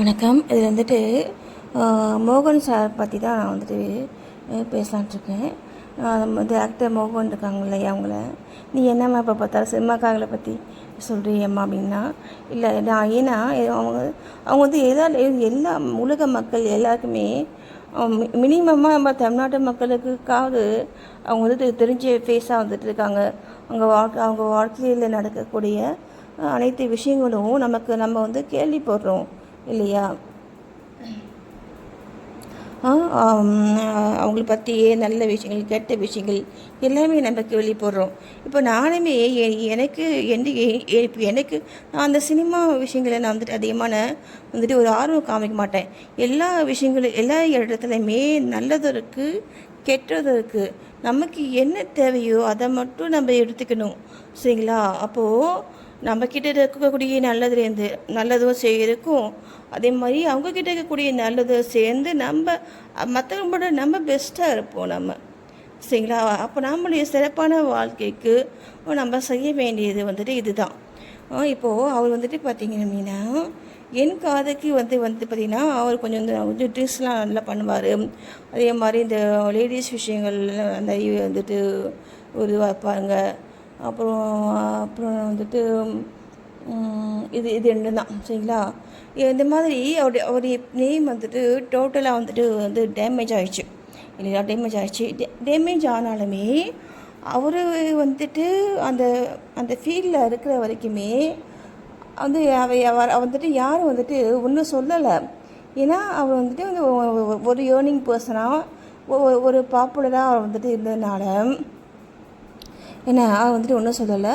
வணக்கம். இது வந்துட்டு மோகன் சார் பற்றி தான் நான் வந்துட்டு பேசலான்ட்ருக்கேன். வந்து ஆக்டர் மோகன் இருக்காங்க இல்லையா அவங்கள? நீ என்னம்மா இப்போ பார்த்தாலும் சினிமாக்காரங்களை பற்றி சொல்கிறியம்மா அப்படின்னா இல்லை நான் ஏன்னா அவங்க அவங்க வந்து எல்லா எல்லா உலக மக்கள் எல்லாருக்குமே மினிமமாக நம்ம தமிழ்நாட்டு மக்களுக்குக்காவது அவங்க வந்துட்டு தெரிஞ்ச ஃபேஸாக வந்துட்டு இருக்காங்க. அவங்க வாழ்க்கை அவங்க வாழ்க்கையில் நடக்கக்கூடிய அனைத்து விஷயங்களும் நமக்கு நம்ம வந்து கேள்விப்படுறோம் இல்லையா? அவங்கள பற்றி நல்ல விஷயங்கள் கெட்ட விஷயங்கள் எல்லாமே நம்ம கேள்விப்படுறோம் இப்போ நானுமே எனக்கு எந்த இப்போ எனக்கு நான் அந்த சினிமா விஷயங்களை நான் வந்துட்டு அதிகமான வந்துட்டு ஒரு ஆர்வம் காமிக்க மாட்டேன். எல்லா விஷயங்களும் எல்லா இடத்துலையுமே நல்லதும் இருக்குது கெட்டதும் இருக்குது நமக்கு என்ன தேவையோ அதை மட்டும் நம்ம எடுத்துக்கணும். சரிங்களா? அப்போது நம்மக்கிட்ட இருக்கக்கூடிய நல்லதுலேருந்து நல்லதும் சே இருக்கும். அதே மாதிரி அவங்கக்கிட்ட இருக்கக்கூடிய நல்லதும் சேர்ந்து நம்ம மற்றவங்களோட நம்ம பெஸ்ட்டாக இருப்போம் நம்ம. சரிங்களா? அப்போ நம்மளுடைய சிறப்பான வாழ்க்கைக்கு நம்ம செய்ய வேண்டியது வந்துட்டு இதுதான். இப்போது அவர் வந்துட்டு பார்த்தீங்கன்னா என் காதுக்கு வந்து வந்து பார்த்திங்கன்னா அவர் கொஞ்சம் வந்து கொஞ்சம் ட்ரெஸ்லாம் நல்லா பண்ணுவார். அதே மாதிரி இந்த லேடிஸ் விஷயங்கள் நிறைய வந்துட்டு ஒரு வைப்பாங்க அப்புறம் அப்புறம் வந்துட்டு இது இது ரெண்டு தான் சரிங்களா? இந்த மாதிரி அவருடைய அவருடைய நேம் வந்துட்டு டோட்டலாக வந்துட்டு வந்து டேமேஜ் ஆகிடுச்சு இல்லையா? டேமேஜ் ஆகிடுச்சு டேமேஜ் ஆனாலுமே அவர் வந்துட்டு அந்த அந்த ஃபீல்டில் இருக்கிற வரைக்குமே வந்து அவ வந்துட்டு யாரும் வந்துட்டு ஒன்றும் சொல்லலை. ஏன்னா அவர் வந்துட்டு வந்து ஒரு ஏர்னிங் பர்சனாக ஒரு பாப்புலராக அவர் வந்துட்டு இருந்ததுனால என்ன அவர் வந்துட்டு ஒன்றும் சொல்லலை.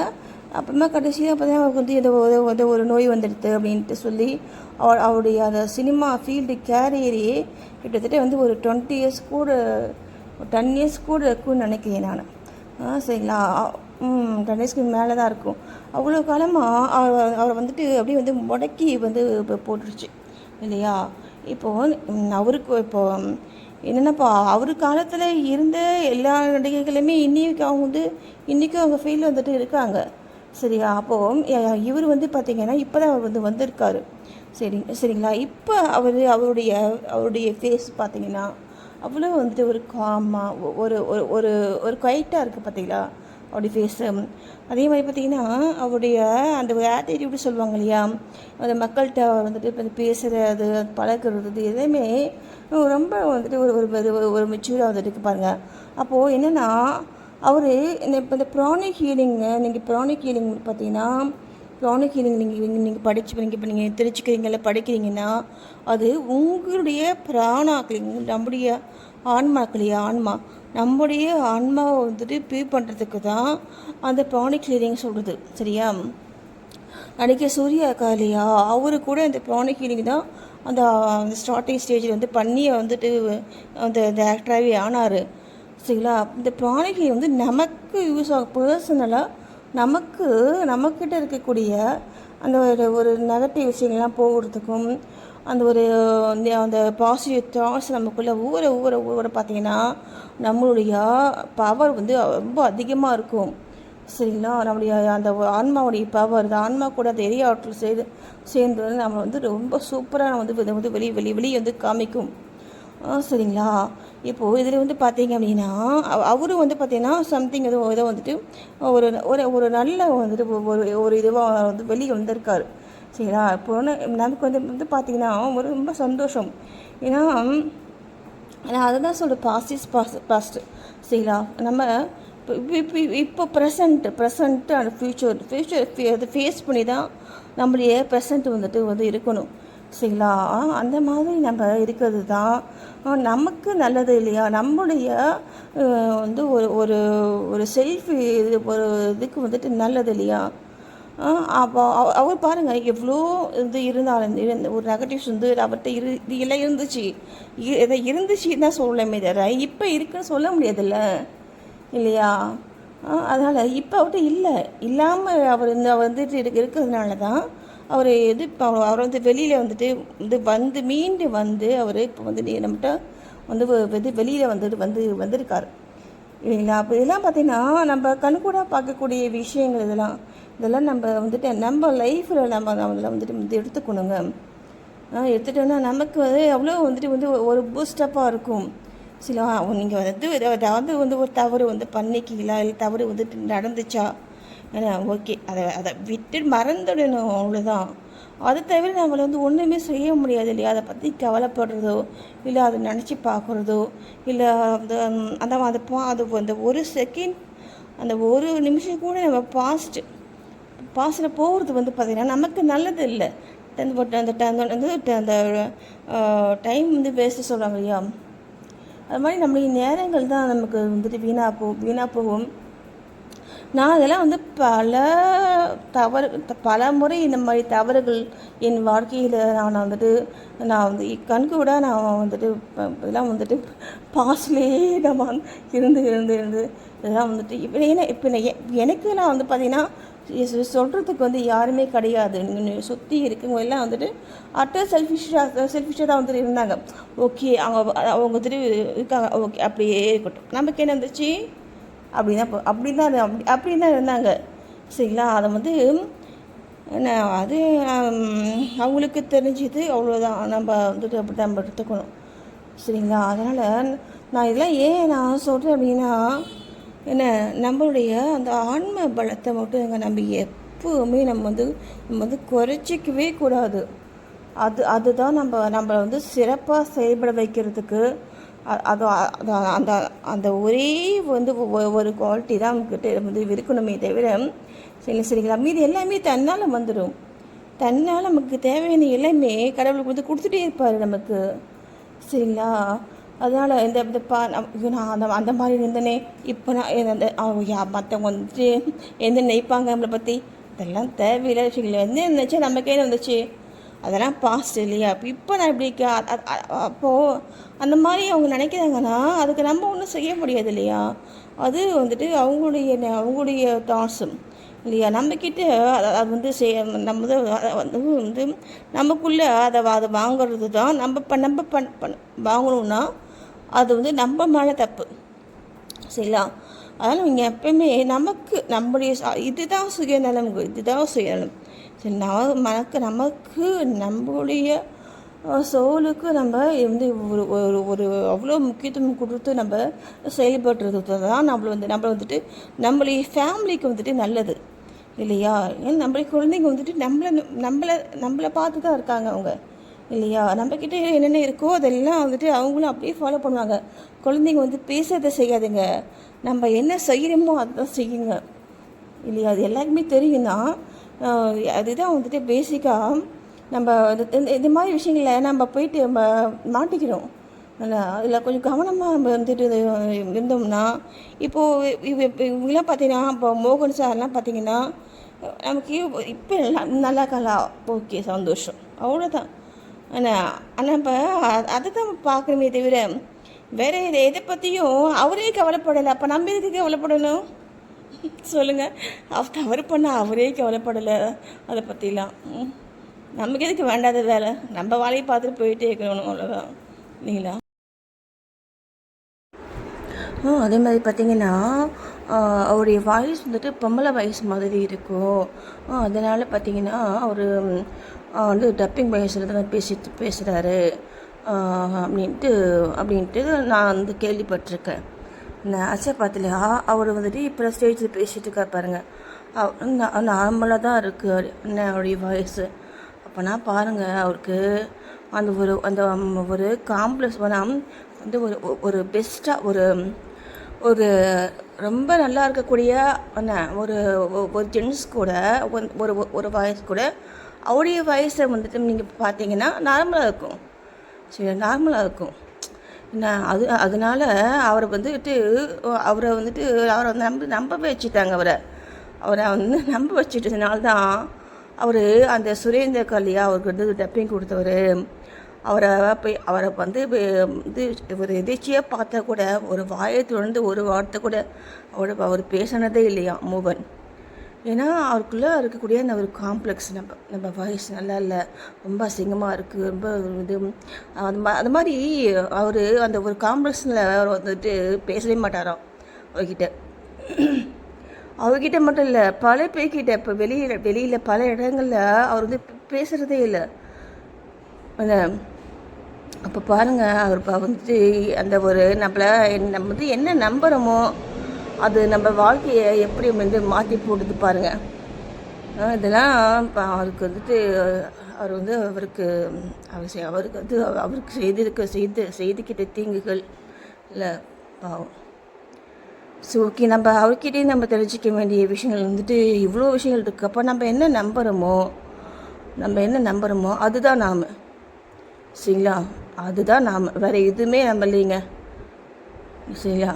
அப்புறமா கடைசியாக பார்த்தீங்கன்னா அவருக்கு வந்து ஏதோ ஒரு ஏதோ ஒரு நோய் வந்துடுது அப்படின்ட்டு சொல்லி அவர் அவருடைய அந்த சினிமா ஃபீல்டு கேரியரையே கிட்டத்தட்ட வந்து ஒரு டுவெண்ட்டி இயர்ஸ் கூட டென் இயர்ஸ் கூட இருக்கும்னு நினைக்கிறேன் நான். ஆ சரிங்களா? டென் இயர்ஸ்க்கு மேலே தான் இருக்கும். அவ்வளோ காலமாக அவர் அவரை வந்துட்டு அப்படியே வந்து முடக்கி வந்து இப்போ போட்டுருச்சு. இல்லையா? இப்போது அவருக்கு இப்போது என்னென்னப்பா அவர் காலத்தில் இருந்த எல்லா நடிகைகளுமே இன்னைக்கு அவங்க வந்து இன்றைக்கும் அவங்க ஃபீல்டில் வந்துட்டு இருக்காங்க. சரியா? அப்போது இவர் வந்து பார்த்திங்கன்னா இப்போ தான் அவர் வந்து வந்திருக்காரு. சரி சரிங்களா? இப்போ அவர் அவருடைய அவருடைய ஃபேஸ் பார்த்தீங்கன்னா அவ்வளோ வந்துட்டு ஒரு காமாக ஒரு ஒரு ஒரு ஒரு குவைட்டாக இருக்குது பார்த்தீங்களா அவருடைய ஃபேஸு அதே மாதிரி பார்த்தீங்கன்னா அவருடைய அந்த ஆட்டிடியூடு சொல்லுவாங்க இல்லையா? அந்த மக்கள்கிட்ட வந்துட்டு இப்போ பேசுகிறது பழகிறது இது எதுவுமே ரொம்ப வந்துட்டு ஒரு ஒரு ஒரு- மெச்சூராக வந்துட்டு இருக்கு அப்போது என்னென்னா அவர் இந்த இப்போ இந்த ப்ரானிக் ஹீலிங்கு நீங்கள் ப்ரானிக் ஹீலிங் பார்த்தீங்கன்னா ப்ரானிக் ஹீலிங் நீங்கள் நீங்கள் படிச்சு நீங்கள் இப்போ நீங்கள் தெரிஞ்சுக்கிறீங்கல்ல படிக்கிறீங்கன்னா அது உங்களுடைய பிராணாக்கள் நம்முடைய ஆன்மாக்களையா ஆன்மா. நம்முடைய ஆன்மாவை வந்துட்டு பே பண்ணுறதுக்கு தான் அந்த ப்ரானிக் ஹீலிங் சொல்கிறது சரியா? அன்றைக்கி சூர்யா இருக்கா இல்லையா? அவரு கூட இந்த ப்ரானிக் ஹீலிங் தான் அந்த அந்த ஸ்டார்டிங் ஸ்டேஜில் வந்து பண்ணி வந்துட்டு அந்த இந்த ஆக்டராகவே ஆனார். சரிங்களா? இந்த ப்ரானிக் ஹீலிங் வந்து நமக்கு யூஸ் ஆகும். பர்சனலாக நமக்கு நம்மக்கிட்ட இருக்கக்கூடிய அந்த ஒரு ஒரு நெகட்டிவ் விஷயங்கள்லாம் போகிறதுக்கும் அந்த ஒரு அந்த பாசிட்டிவ் தாட்ஸ் நமக்குள்ளே ஊற ஊற ஊற பார்த்தீங்கன்னா நம்மளுடைய பவர் வந்து ரொம்ப அதிகமாக இருக்கும். சரிங்களா? நம்முடைய அந்த ஆன்மாவுடைய பவர் அந்த ஆன்மா கூட அந்த எரிய ஆற்றல் சேர்ந்து சேர்ந்து வந்து நம்ம வந்து ரொம்ப சூப்பராக வந்து இதை வந்து வெளி வெளி வெளியே வந்து காமிக்கும். சரிங்களா? இப்போது இதில் வந்து பார்த்தீங்க அப்படின்னா அவரும் வந்து பார்த்தீங்கன்னா சம்திங் ஏதோ ஏதோ வந்துட்டு ஒரு ஒரு ஒரு நல்ல வந்துட்டு ஒரு ஒரு இதுவாக வந்து வெளியே வந்திருக்காரு. சரிங்களா இப்போ நமக்கு வந்து வந்து பார்த்தீங்கன்னா ஒரு ரொம்ப சந்தோஷம். ஏன்னா நான் அதை தான் சொல்கிறேன் பாஸ்ட் இஸ் பாஸ் பாஸ்ட் சரிங்களா நம்ம இப்போ இப்போ இப்போ present present and future future அதை ஃபேஸ் பண்ணி தான் நம்மளுடைய ப்ரெசண்ட் வந்துட்டு வந்து இருக்கணும். சரிங்களா அந்த மாதிரி நம்ம இருக்கிறது தான் நமக்கு நல்லது இல்லையா? நம்மளுடைய வந்து ஒரு ஒரு ஒரு செல்ஃபி இது ஒரு இதுக்கு வந்துட்டு நல்லது இல்லையா? அப்போ அவ- அவர் பாருங்கள் எவ்வளோ இது இருந்தாலும் இருந்த ஒரு நெகட்டிவ்ஸ் வந்து அவர்கிட்ட இரு இது எல்லாம் இருந்துச்சு. இதை இருந்துச்சுன்னு தான் சொல்லலாமே தவிர இப்போ இருக்குன்னு சொல்ல முடியாதுல்ல? இல்லையா? அதனால் இப்போ அவர்கிட்ட இல்லை. இல்லாமல் அவர் இந்த அவர் வந்துட்டு இருக்கிறதுனால தான் அவர் இது இப்போ அவர் அவர் வந்து வெளியில் வந்துட்டு இது வந்து மீண்டு வந்து அவர் இப்போ வந்து நம்மகிட்ட வந்து வெளியில் வந்துட்டு வந்து வந்திருக்காரு. இல்லைங்களா? அப்போ இதெல்லாம் பார்த்தீங்கன்னா நம்ம கண்கூடாக பார்க்கக்கூடிய விஷயங்கள் இதெல்லாம். இதெல்லாம் நம்ம வந்துட்டு நம்ம லைஃப்பில் நம்ம நம்மள வந்துட்டு வந்து எடுத்துக்கணுங்க எடுத்துட்டோன்னா நமக்கு வந்து எவ்வளோ வந்துட்டு வந்து ஒரு பூஸ்டப்பாக இருக்கும் சில நீங்கள் வந்து ஏதாவது வந்து ஒரு தவறு வந்து பண்ணிக்கீங்களா இல்லை தவறு வந்துட்டு நடந்துச்சா ஏன்னா ஓகே அதை அதை விட்டு மறந்துடணும் அவ்வளோதான் அதை தவிர நம்மளை வந்து ஒன்றுமே செய்ய முடியாது இல்லையா அதை பற்றி கவலைப்படுறதோ இல்லை அதை நினச்சி பார்க்குறதோ இல்லை அந்த அந்த அது பா அது அந்த ஒரு செகண்ட் அந்த ஒரு நிமிஷம் கூட நம்ம பாஸ்ட்டு பாஸ்டில் போகிறது வந்து பார்த்திங்கன்னா நமக்கு நல்லது இல்லை. அந்த அந்த அந்த அந்த டைம் வந்து வேஸ்ட்டு சொல்கிறாங்க இல்லையா? அது மாதிரி நம்மளுடைய நேரங்கள் தான் நமக்கு வந்துட்டு வீணாக போகும் வீணாக போகும். நான் அதெல்லாம் வந்து பல தவறு பல முறை இந்த மாதிரி தவறுகள் என் வாழ்க்கையில் நான் வந்துட்டு நான் வந்து கண்கு கூட நான் வந்துட்டு இதெல்லாம் வந்துட்டு பாஸ்ட்லேயே நான் இருந்து இருந்து இருந்து இதெல்லாம் வந்துட்டு இப்போ ஏன்னா இப்போ எனக்கு நான் வந்து பார்த்திங்கன்னா சொல்கிறதுக்கு வந்து யாருமே கிடையாது. நீங்கள் சுற்றி இருக்கவங்க எல்லாம் வந்துட்டு அட்டர் செல்ஃபிஷாக செல்ஃபிஷாக தான் வந்துட்டு இருந்தாங்க. ஓகே அவங்க அவங்க வந்துட்டு இருக்காங்க. ஓகே அப்படியே இருக்கட்டும். நமக்கு என்ன இருந்துச்சு? அப்படி தான் அப்படி தான் அப்படி அப்படி தான் இருந்தாங்க. சரிங்களா? அதை வந்து என்ன அது அவங்களுக்கு தெரிஞ்சது. அவ்வளோதான் நம்ம வந்துட்டு அப்படி நம்ம எடுத்துக்கணும். சரிங்களா? அதனால் நான் இதெல்லாம் ஏன் நான் சொல்கிறேன் அப்படின்னா என்ன நம்மளுடைய அந்த ஆன்ம பலத்தை மட்டும் நம்ம எப்போவுமே நம்ம வந்து நம்ம வந்து குறைச்சிக்கவே கூடாது. அது அதுதான் நம்ம நம்ம வந்து சிறப்பாக செயல்பட வைக்கிறதுக்கு அது அந்த அந்த ஒரே வந்து ஒரு குவாலிட்டி தான் நம்மக்கிட்ட வந்து இருக்கணுமே தவிர சரி சரிங்களா மீது எல்லாமே தன்னால் வந்துடும் தன்னால் நமக்கு தேவையான எல்லாமே கடவுளுக்கு வந்து கொடுத்துட்டே இருப்பார் நமக்கு. சரிங்களா? அதனால் இந்த இந்த பா நான் அந்த அந்த மாதிரி இருந்தனே இப்போ நான் அந்த மற்றவங்க வந்துட்டு எந்த நினைப்பாங்க நம்மளை பற்றி இதெல்லாம் தேவையில்லை. விஷயங்கள் வந்து இருந்துச்சு? நமக்கே வந்துச்சு. அதெல்லாம் பாஸ்ட் இல்லையா? இப்போ நான் இப்படி அப்போது அந்த மாதிரி அவங்க நினைக்கிறாங்கன்னா அதுக்கு நம்ம ஒன்றும் செய்ய முடியாது இல்லையா? அது வந்துட்டு அவங்களுடைய அவங்களுடைய தாட்ஸும் இல்லையா? நம்மக்கிட்ட அது வந்து செய்ய நம்ம வந்து வந்து நமக்குள்ளே அதை அதை வாங்குறது தான் நம்ம ப நம்ம பண் வாங்கணும்னா அது வந்து நம்ம மேலே தப்பு. சரிங்களா? அதனால் இங்கே எப்பயுமே நமக்கு நம்முடைய இதுதான் சுயநலம் இதுதான் சுயநலம். சரி நம்ம மனக்கு நமக்கு நம்மளுடைய சோலுக்கு நம்ம வந்து ஒரு ஒரு ஒரு அவ்வளோ முக்கியத்துவம் கொடுத்து நம்ம செயல்படுறது தான் நம்மளை வந்து நம்மளை வந்துட்டு நம்மளுடைய ஃபேமிலிக்கு வந்துட்டு நல்லது. இல்லையா? ஏன்னா நம்மளுடைய குழந்தைங்க வந்துட்டு நம்மளை நம்மளை நம்மளை பார்த்து தான் இருக்காங்க அவங்க. இல்லையா? நம்மக்கிட்ட என்னென்ன இருக்கோ அதெல்லாம் வந்துட்டு அவங்களும் அப்படியே ஃபாலோ பண்ணுவாங்க. குழந்தைங்க வந்து பேசுகிறத செய்யாதுங்க. நம்ம என்ன செய்கிறோமோ அதுதான் செய்யுங்க. இல்லையா? அது எல்லாருக்குமே தெரியும் தான் அதுதான் வந்துட்டு பேசிக்காக நம்ம இந்த இந்த மாதிரி விஷயங்கள நம்ம போயிட்டு நம்ம மாட்டிக்கிறோம். அதில் கொஞ்சம் கவனமாக நம்ம வந்துட்டு இருந்தோம்னா இப்போது இவங்கெல்லாம் பார்த்தீங்கன்னா இப்போ மோகன் சார்லாம் பார்த்தீங்கன்னா நமக்கு இப்போ நல்லா நல்லா கலா ஓகே சந்தோஷம். அவ்வளோதான் ஆனால் ஆனால் இப்போ அதை தான் பார்க்குறோமே தவிர வேறு இதை எதை பற்றியும் அவரே கவலைப்படலை. அப்போ நம்ம எதுக்கு கவலைப்படணும்? சொல்லுங்கள் அவ தவறு பண்ணால் அவரே கவலைப்படலை. அதை பற்றிலாம் நமக்கு எதுக்கு வேண்டாத வேலை? நம்ம வேலையை பார்த்துட்டு போயிட்டே இருக்கணும் அவ்வளோதான் இல்லைங்களா? அதே மாதிரி பார்த்தீங்கன்னா அவருடைய வாய்ஸ் வந்துட்டு பொம்பளை வாய்ஸ் மாதிரி இருக்கும். அதனால் பார்த்தீங்கன்னா அவர் வந்து டப்பிங் வாய்ஸில் தான் பேசிட்டு பேசுகிறாரு அப்படின்ட்டு அப்படின்ட்டு நான் வந்து கேள்விப்பட்டிருக்கேன். ஆச்சா பார்த்துலையா? அவர் வந்துட்டு இப்போ ஸ்டேஜில் பேசிகிட்டு இருக்கார் பாருங்கள் நார்மலாக தான் இருக்குது அவருடைய வாய்ஸு அப்போனா பாருங்கள் அவருக்கு அந்த ஒரு அந்த ஒரு காம்ப்ளெக்ஸ் வந்து ஒரு ஒரு பெஸ்ட்டாக ஒரு ஒரு ரொம்ப நல்லா இருக்கக்கூடிய என்ன ஒரு ஒரு ஜென்ஸ் கூட ஒரு ஒரு வாய்ஸ் கூட அவருடைய வயசை வந்துட்டு நீங்கள் பார்த்தீங்கன்னா நார்மலாக இருக்கும். சரி நார்மலாக இருக்கும். என்ன அது அதனால் அவரை வந்துட்டு அவரை வந்துட்டு அவரை வந்து நம்ப நம்ப வச்சுட்டாங்க அவரை. அவரை வந்து நம்ப வச்சுட்டதுனால தான் அவர் அந்த சுரேந்தர் கல்யா அவருக்கு வந்து டப்பிங் கொடுத்தவர். அவரை போய் அவரை வந்து இது ஒரு எதிர்ச்சியாக பார்த்தா கூட ஒரு வாயை தொடர்ந்து ஒரு வார்த்தை கூட அவர் அவர் பேசினதே இல்லையா மூவன். ஏன்னா அவருக்குள்ளே இருக்கக்கூடிய அந்த ஒரு காம்ப்ளெக்ஸ் நம்ம நம்ம வாய்ஸ் நல்லா இல்லை ரொம்ப அசிங்கமாக இருக்குது ரொம்ப இது அது மா அது மாதிரி அவர் அந்த ஒரு காம்ப்ளெக்ஸில் வந்துட்டு பேசவே மாட்டாராம் அவர்கிட்ட. அவர்கிட்ட மட்டும் இல்லை பல பேர்கிட்ட இப்போ வெளியில் வெளியில் பல இடங்களில் அவர் வந்து பேசுகிறதே இல்லை. அந்த அப்போ பாருங்கள் அவர் இப்போ வந்துட்டு அந்த ஒரு நம்மளை நம்ம வந்து என்ன நம்புகிறோமோ அது நம்ம வாழ்க்கையை எப்படி வந்து மாற்றி போடுது பாருங்கள் இதெல்லாம் இப்போ அவருக்கு வந்துட்டு அவர் வந்து அவருக்கு அவர் அவருக்கு வந்து அவருக்கு செய்திருக்க செய்து செய்துக்கிட்ட தீங்குகள் இல்லை பாவம். ஸோ ஓகே நம்ம அவர்கிட்டயே நம்ம தெரிஞ்சிக்க வேண்டிய விஷயங்கள் வந்துட்டு இவ்வளோ விஷயங்கள் இருக்குது அப்போ நம்ம என்ன நம்புகிறோமோ நம்ம என்ன நம்புகிறோமோ அதுதான் நாம். சரிங்களா? அதுதான் நாம் வேறு எதுவுமே நம்பலைங்க. சரியா?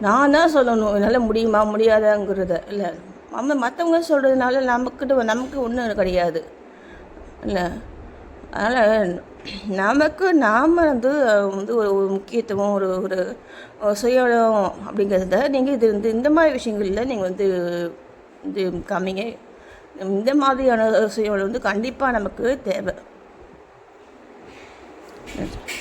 நான் தான் சொல்லணும் என்னால் முடியுமா முடியாதாங்கிறத. இல்லை நம்ம மற்றவங்க சொல்கிறதுனால நமக்கிட்ட நமக்கு ஒன்றும் கிடையாது. இல்லை அதனால் நமக்கு நாம் வந்து வந்து ஒரு முக்கியத்துவம் ஒரு ஒரு சுயம் அப்படிங்கிறத நீங்கள் இது வந்து இந்த மாதிரி விஷயங்களில் நீங்கள் வந்து இது கம்மிங்க இந்த மாதிரியான சுயம் வந்து கண்டிப்பாக நமக்கு தேவை. That's